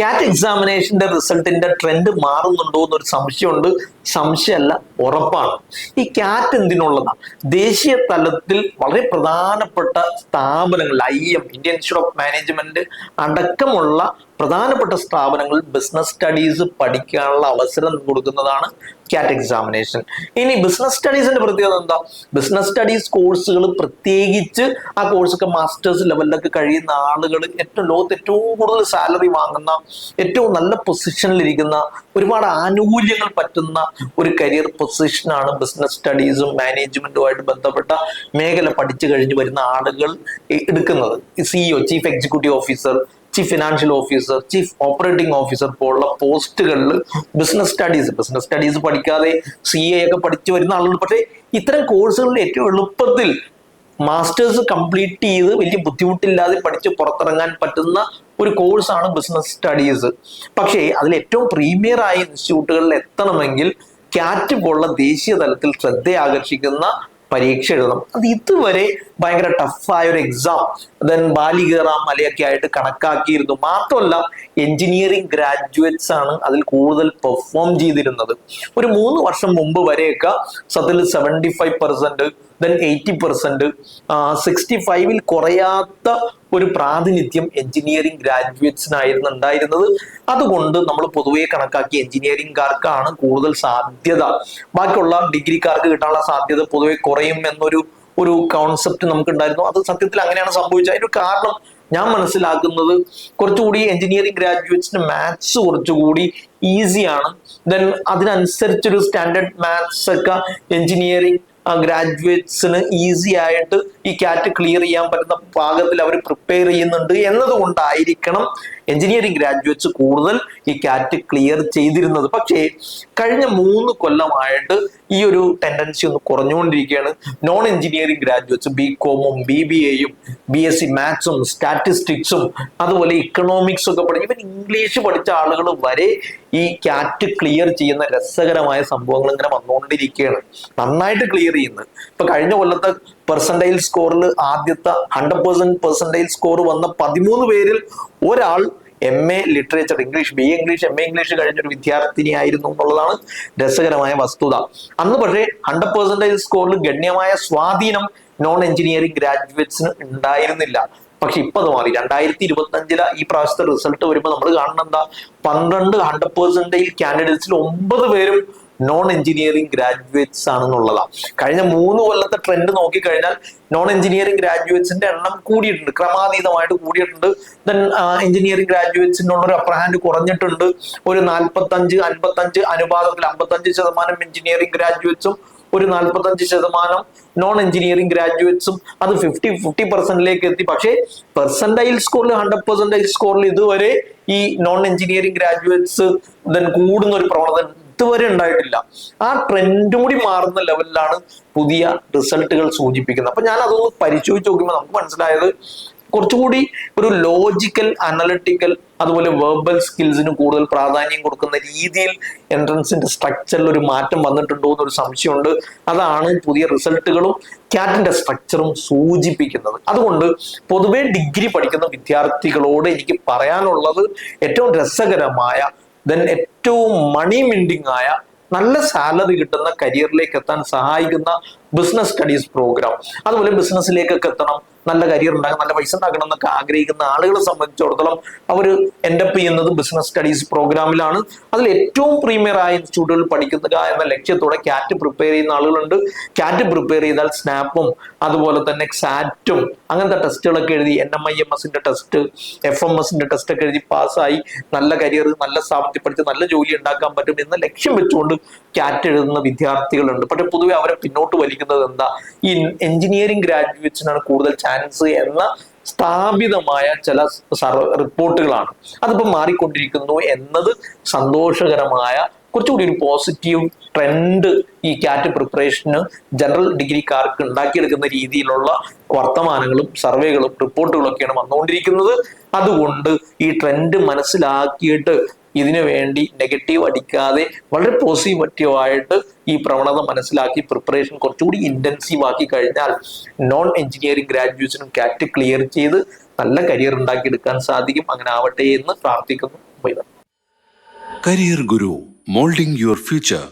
കാറ്റ് എക്സാമിനേഷന്റെ റിസൾട്ടിന്റെ ട്രെൻഡ് മാറുന്നുണ്ടോ എന്നൊരു സംശയമുണ്ട്. സംശയമല്ല ഉറപ്പാണ്. ഈ കാറ്റ് എന്തിനുള്ളതാണ് ദേശീയ തലത്തിൽ വളരെ പ്രധാനപ്പെട്ട സ്ഥാപനങ്ങൾ I M Indian Institute of Management അടക്കമുള്ള പ്രധാനപ്പെട്ട സ്ഥാപനങ്ങളിൽ ബിസിനസ് സ്റ്റഡീസ് പഠിക്കാനുള്ള അവസരം കൊടുക്കുന്നതാണ് കാറ്റ് എക്സാമിനേഷൻ ഇനി ബിസിനസ് സ്റ്റഡീസിന്റെ പ്രത്യേകത എന്താ? ബിസിനസ് സ്റ്റഡീസ് കോഴ്സുകൾ പ്രത്യേകിച്ച് ആ കോഴ്സൊക്കെ മാസ്റ്റേഴ്സ് ലെവലിലൊക്കെ കഴിയുന്ന ആളുകൾ ഏറ്റവും ലോകത്ത് ഏറ്റവും കൂടുതൽ സാലറി വാങ്ങുന്ന ഏറ്റവും നല്ല പൊസിഷനിലിരിക്കുന്ന ഒരുപാട് ആനുകൂല്യങ്ങൾ പറ്റുന്ന ഒരു കരിയർ പൊസിഷനാണ് ബിസിനസ് സ്റ്റഡീസും മാനേജ്മെന്റുമായിട്ട് ബന്ധപ്പെട്ട മേഖല പഠിച്ചു കഴിഞ്ഞ് വരുന്ന ആളുകൾ എടുക്കുന്നത്. CEO chief executive officer chief financial officer chief operating officer പോലുള്ള പോസ്റ്റുകളിൽ ബിസിനസ് സ്റ്റഡീസ് ബിസിനസ് സ്റ്റഡീസ് പഠിക്കാതെ സി എ ഒക്കെ പഠിച്ചു വരുന്ന ആളുകൾ പക്ഷേ ഇത്തരം കോഴ്സുകളിൽ ഏറ്റവും എളുപ്പത്തിൽ മാസ്റ്റേഴ്സ് കംപ്ലീറ്റ് ചെയ്ത് വലിയ ബുദ്ധിമുട്ടില്ലാതെ പഠിച്ച് പുറത്തിറങ്ങാൻ പറ്റുന്ന ഒരു കോഴ്സാണ് ബിസിനസ് സ്റ്റഡീസ് പക്ഷേ അതിൽ ഏറ്റവും പ്രീമിയർ ആയ ഇൻസ്റ്റിറ്റ്യൂട്ടുകളിൽ എത്തണമെങ്കിൽ കാറ്റ് പോലുള്ള ദേശീയ തലത്തിൽ ശ്രദ്ധയാകർഷിക്കുന്ന പരീക്ഷ എഴുതണം. അത് ഇതുവരെ ഭയങ്കര ടഫായ ഒരു എക്സാം ദെൻ ബാലികേറ മലയൊക്കെ ആയിട്ട് കണക്കാക്കിയിരുന്നു. മാത്രമല്ല എഞ്ചിനീയറിംഗ് ഗ്രാജുവേറ്റ്സ് ആണ് അതിൽ കൂടുതൽ പെർഫോം ചെയ്തിരുന്നത്. ഒരു മൂന്ന് വർഷം മുമ്പ് വരെയൊക്കെ സത്യത്തിൽ seventy five percent then eighty percent sixty ഫൈവിൽ കുറയാത്ത ഒരു പ്രാതിനിധ്യം എഞ്ചിനീയറിംഗ് ഗ്രാജുവേറ്റ്സിനായിരുന്നു ഉണ്ടായിരുന്നത്. അതുകൊണ്ട് നമ്മൾ പൊതുവെ കണക്കാക്കി എഞ്ചിനീയറിംഗുകാർക്കാണ് കൂടുതൽ സാധ്യത. ബാക്കിയുള്ള ഡിഗ്രിക്കാർക്ക് കിട്ടാനുള്ള സാധ്യത പൊതുവെ കുറയും എന്നൊരു ഒരു കോൺസെപ്റ്റ് നമുക്ക് ഉണ്ടായിരുന്നു അത് സത്യത്തിൽ അങ്ങനെയാണ് സംഭവിച്ചത്. അതിന്റെ ഒരു കാരണം ഞാൻ മനസ്സിലാക്കുന്നത് കുറച്ചുകൂടി എഞ്ചിനീയറിംഗ് ഗ്രാജുവേറ്റ്സിന് മാത്സ് കുറച്ചുകൂടി ഈസിയാണ് ദെൻ അതിനനുസരിച്ചൊരു സ്റ്റാൻഡേർഡ് മാത്സ് ഒക്കെ എഞ്ചിനീയറിംഗ് ഗ്രാജുവേറ്റ്സിന് ഈസി ആയിട്ട് ഈ കാറ്റ് ക്ലിയർ ചെയ്യാൻ പറ്റുന്ന പാകത്തിൽ അവർ പ്രിപ്പയർ ചെയ്യുന്നുണ്ട്. എന്നതുകൊണ്ടായിരിക്കണം എഞ്ചിനീയറിംഗ് ഗ്രാജുവേറ്റ്സ് കൂടുതൽ ഈ കാറ്റ് ക്ലിയർ ചെയ്തിരുന്നത്. പക്ഷേ കഴിഞ്ഞ മൂന്ന് കൊല്ലമായിട്ട് ഈ ഒരു ടെൻഡൻസി ഒന്ന് കുറഞ്ഞുകൊണ്ടിരിക്കുകയാണ്. നോൺ എഞ്ചിനീയറിംഗ് ഗ്രാജുവേറ്റ്സ് ബി കോമും ബി ബി എയും ബി എസ് സി മാത്സും സ്റ്റാറ്റിസ്റ്റിക്സും അതുപോലെ ഇക്കണോമിക്സ് ഒക്കെ പഠിച്ച് ഇവൻ ഇംഗ്ലീഷ് പഠിച്ച ആളുകൾ വരെ ഈ കാറ്റ് ക്ലിയർ ചെയ്യുന്ന രസകരമായ സംഭവങ്ങൾ ഇങ്ങനെ വന്നുകൊണ്ടിരിക്കുകയാണ്. നന്നായിട്ട് ക്ലിയർ ചെയ്യുന്നത്. ഇപ്പൊ കഴിഞ്ഞ കൊല്ലത്തെ പെർസെന്റൈൽ സ്കോറിൽ ആദ്യത്തെ ഹൺഡ്രഡ് പെർസെന്റ് പെർസെന്റൈൽ സ്കോർ വന്ന പതിമൂന്ന് പേരിൽ ഒരാൾ M A literature English B English M A English കഴിഞ്ഞൊരു വിദ്യാർത്ഥിനിയായിരുന്നു എന്നുള്ളതാണ് രസകരമായ വസ്തുത. അന്ന് പക്ഷേ ഹൺഡ്രഡ് പെർസെന്റേജ് സ്കോറിൽ ഗണ്യമായ സ്വാധീനം നോൺ എഞ്ചിനീയറിംഗ് ഗ്രാജുവേറ്റ്സിന് ഉണ്ടായിരുന്നില്ല. പക്ഷെ ഇപ്പൊ അത് മാറി. രണ്ടായിരത്തി ഇരുപത്തി അഞ്ചിലെ ഈ പ്രാവശ്യത്തെ റിസൾട്ട് വരുമ്പോൾ നമ്മൾ കാണുന്ന എന്താ? പന്ത്രണ്ട് ഹൺഡ്രഡ് പെർസെന്റേജ് കാൻഡിഡേറ്റ്സിൽ ഒമ്പത് പേരും നോൺ എഞ്ചിനീയറിംഗ് ഗ്രാജുവേറ്റ്സ് ആണെന്നുള്ളതാണ് കഴിഞ്ഞ മൂന്ന് കൊല്ലത്തെ ട്രെൻഡ് നോക്കിക്കഴിഞ്ഞാൽ നോൺ എഞ്ചിനീയറിംഗ് ഗ്രാജുവേറ്റ്സിന്റെ എണ്ണം കൂടിയിട്ടുണ്ട്. ക്രമാതീതമായിട്ട് കൂടിയിട്ടുണ്ട്. ദെൻ എഞ്ചിനീയറിംഗ് ഗ്രാജുവേറ്റ്സിനുള്ള ഒരു അപ്രഹാൻഡ് കുറഞ്ഞിട്ടുണ്ട്. ഒരു നാൽപ്പത്തഞ്ച് അൻപത്തഞ്ച് അനുപാതത്തിൽ അമ്പത്തഞ്ച് ശതമാനം എഞ്ചിനീയറിംഗ് ഗ്രാജുവേറ്റ്സും ഒരു നാൽപ്പത്തഞ്ച് ശതമാനം നോൺ എഞ്ചിനീയറിംഗ് ഗ്രാജുവേറ്റ്സും അത് ഫിഫ്റ്റി ഫിഫ്റ്റി പെർസെന്റിലേക്ക് എത്തി. പക്ഷേ പെർസെന്റൈൽ സ്കോറിൽ ഹൺഡ്രഡ് പെർസെന്റൈൽ സ്കോറിൽ ഇതുവരെ ഈ നോൺ എഞ്ചിനീയറിംഗ് ഗ്രാജുവേറ്റ്സ് ദെൻ കൂടുന്ന ഒരു പ്രവണത ഇതുവരെ ഉണ്ടായിട്ടില്ല. ആ ട്രെൻഡും കൂടി മാറുന്ന ലെവലിലാണ് പുതിയ റിസൾട്ടുകൾ സൂചിപ്പിക്കുന്നത്. അപ്പൊ ഞാൻ അതൊന്ന് പരിശോധിച്ച് നോക്കുമ്പോൾ നമുക്ക് മനസ്സിലായത് കുറച്ചുകൂടി ഒരു ലോജിക്കൽ അനലറ്റിക്കൽ അതുപോലെ വെർബൽ സ്കിൽസിന് കൂടുതൽ പ്രാധാന്യം കൊടുക്കുന്ന രീതിയിൽ എൻട്രൻസിന്റെ സ്ട്രക്ചറിൽ ഒരു മാറ്റം വന്നിട്ടുണ്ടോ എന്നൊരു സംശയമുണ്ട്. അതാണ് പുതിയ റിസൾട്ടുകളും ക്യാറ്റിന്റെ സ്ട്രക്ചറും സൂചിപ്പിക്കുന്നത്. അതുകൊണ്ട് പൊതുവേ ഡിഗ്രി പഠിക്കുന്ന വിദ്യാർത്ഥികളോട് എനിക്ക് പറയാനുള്ളത് ഏറ്റവും രസകരമായ ദെൻ ഏറ്റവും മണി മിൻഡിങ് ആയ നല്ല സാലറി കിട്ടുന്ന കരിയറിലേക്ക് എത്താൻ സഹായിക്കുന്ന ബിസിനസ് സ്റ്റഡീസ് പ്രോഗ്രാം അതുപോലെ ബിസിനസ്സിലേക്കൊക്കെ എത്തണം. നല്ല കരിയർ ഉണ്ടാകും നല്ല പൈസ ഉണ്ടാക്കണം എന്നൊക്കെ ആഗ്രഹിക്കുന്ന ആളുകളെ സംബന്ധിച്ചിടത്തോളം അവർ എൻഡപ്പ് ചെയ്യുന്നത് ബിസിനസ് സ്റ്റഡീസ് പ്രോഗ്രാമിലാണ് അതിൽ ഏറ്റവും പ്രീമിയർ ആയ ഇൻസ്റ്റിറ്റ്യൂട്ടുകൾ പഠിക്കുക എന്ന ലക്ഷ്യത്തോടെ ക്യാറ്റ് പ്രിപ്പയർ ചെയ്യുന്ന ആളുകളുണ്ട്. ക്യാറ്റ് പ്രിപ്പയർ ചെയ്താൽ സ്നാപ്പും അതുപോലെ തന്നെ സാറ്റും അങ്ങനത്തെ ടെസ്റ്റുകളൊക്കെ എഴുതി എൻ എം ഐ എം എസിന്റെ ടെസ്റ്റ് എഫ് എം എസിന്റെ ടെസ്റ്റ് ഒക്കെ എഴുതി പാസ്സായി നല്ല കരിയർ നല്ല സ്ഥാപനത്തിൽ പഠിച്ച് നല്ല ജോലി ഉണ്ടാക്കാൻ പറ്റും എന്ന ലക്ഷ്യം വെച്ചുകൊണ്ട് ക്യാറ്റ് എഴുതുന്ന വിദ്യാർത്ഥികളുണ്ട്. പക്ഷെ പൊതുവെ അവരെ പിന്നോട്ട് വലിക്കുന്നത് എന്താ? ഈ എഞ്ചിനീയറിംഗ് ഗ്രാജുവേറ്റ്സിനാണ് കൂടുതൽ ചാൻസ് എന്ന സ്ഥാപിതമായ ചില റിപ്പോർട്ടുകളാണ്. അതിപ്പോ മാറിക്കൊണ്ടിരിക്കുന്നു എന്നത് സന്തോഷകരമായ കുറച്ചുകൂടി ഒരു പോസിറ്റീവ് ട്രെൻഡ് ഈ കാറ്റ് പ്രിപ്പറേഷന് ജനറൽ ഡിഗ്രിക്കാർക്ക് ഉണ്ടാക്കിയെടുക്കുന്ന രീതിയിലുള്ള വർത്തമാനങ്ങളും സർവേകളും റിപ്പോർട്ടുകളൊക്കെയാണ് വന്നുകൊണ്ടിരിക്കുന്നത്. അതുകൊണ്ട് ഈ ട്രെൻഡ് മനസ്സിലാക്കിയിട്ട് ഇതിനു വേണ്ടി നെഗറ്റീവ് അടിക്കാതെ വളരെ പോസിറ്റീവായിട്ട് ഈ പ്രവണത മനസ്സിലാക്കി പ്രിപ്പറേഷൻ കുറച്ചുകൂടി ഇന്റൻസീവ് ആക്കി കഴിഞ്ഞാൽ നോൺ എഞ്ചിനീയറിംഗ് ഗ്രാജുവേറ്റ്സിനും കാറ്റ് ക്ലിയർ ചെയ്ത് നല്ല കരിയർ ഉണ്ടാക്കിയെടുക്കാൻ സാധിക്കും അങ്ങനെ ആവട്ടെ എന്ന് പ്രാർത്ഥിക്കുന്നു career guru moulding your future.